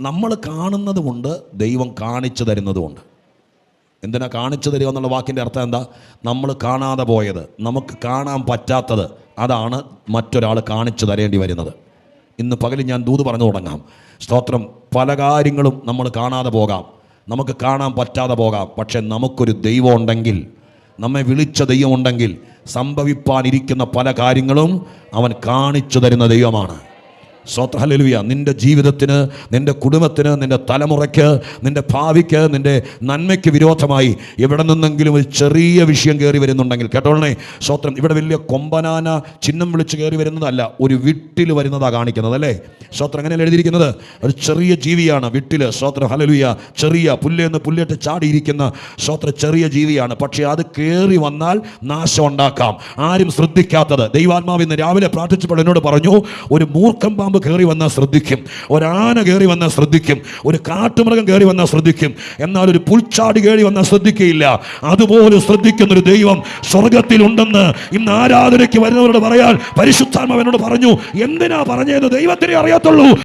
നമ്മൾ കാണുന്നത് കൊണ്ട് ദൈവം കാണിച്ചു തരുന്നതുമുണ്ട്. എന്തിനാ കാണിച്ചു തരിക എന്നുള്ള വാക്കിന്റെ അർത്ഥം എന്താ? നമ്മൾ കാണാതെ പോയത് നമുക്ക് കാണാൻ പറ്റാത്തത് അതാണ് മറ്റൊരാൾ കാണിച്ചു തരേണ്ടി വരുന്നത്. ഇന്ന് പകൽ ഞാൻ ദൂത് പറഞ്ഞു തുടങ്ങാം. സ്തോത്രം പല കാര്യങ്ങളും നമ്മൾ കാണാതെ പോകാം. നമുക്ക് കാണാൻ പറ്റാതെ പോകാം. പക്ഷെ നമുക്കൊരു ദൈവം ഉണ്ടെങ്കിൽ നമ്മെ വിളിച്ച ദൈവമുണ്ടെങ്കിൽ സംഭവിപ്പാനിരിക്കുന്ന പല കാര്യങ്ങളും അവൻ കാണിച്ചു തരുന്ന ദൈവമാണ്. സ്വത്ത് ഹലലുവിയ നിന്റെ ജീവിതത്തിന് നിന്റെ കുടുംബത്തിന് നിന്റെ തലമുറയ്ക്ക് നിന്റെ ഭാവിക്ക് നിന്റെ നന്മയ്ക്ക് വിരോധമായി എവിടെ നിന്നെങ്കിലും ഒരു ചെറിയ വിഷയം കയറി വരുന്നുണ്ടെങ്കിൽ കേട്ടോളണേ സ്വത്രം. ഇവിടെ വലിയ കൊമ്പനാന ചിഹ്നം വിളിച്ച് കയറി വരുന്നതല്ല ഒരു വിട്ടിൽ വരുന്നതാണ് കാണിക്കുന്നത് അല്ലേ? സ്വത്രം അങ്ങനെയല്ല എഴുതിയിരിക്കുന്നത്? ഒരു ചെറിയ ജീവിയാണ് വിട്ടിൽ സ്വത്രം ഹലലുയ ചെറിയ പുല്ലെന്ന് പുല്ലിട്ട് ചാടിയിരിക്കുന്ന സ്വത്ര ചെറിയ ജീവിയാണ്. പക്ഷേ അത് കയറി വന്നാൽ നാശം ഉണ്ടാക്കാം. ആരും ശ്രദ്ധിക്കാത്തത്. ദൈവാത്മാവ് ഇന്ന് രാവിലെ പ്രാർത്ഥിച്ചപ്പോൾ എന്നോട് പറഞ്ഞു ഒരു മൂർഖം പാമ്പ് കയറി വന്നാൽ ശ്രദ്ധിക്കും. ഒരാന കയറി വന്നാൽ ശ്രദ്ധിക്കും. ഒരു കാട്ടുമൃഗം കയറി വന്നാൽ ശ്രദ്ധിക്കും. എന്നാൽ ഒരു പുൽച്ചാടി കയറി വന്നാൽ ശ്രദ്ധിക്കുകയില്ല അതുപോലെ ശ്രദ്ധിക്കുന്ന ഒരു ദൈവം സ്വർഗത്തിലുണ്ടെന്ന് ഇന്ന് ആരാധനയ്ക്ക് വരുന്നവരോട് പറയാൻ പരിശുദ്ധാത്മാവനോട് പറഞ്ഞു എന്തിനാ പറഞ്ഞത്? ദൈവത്തിനെ അറിയാത്തുള്ളൂ.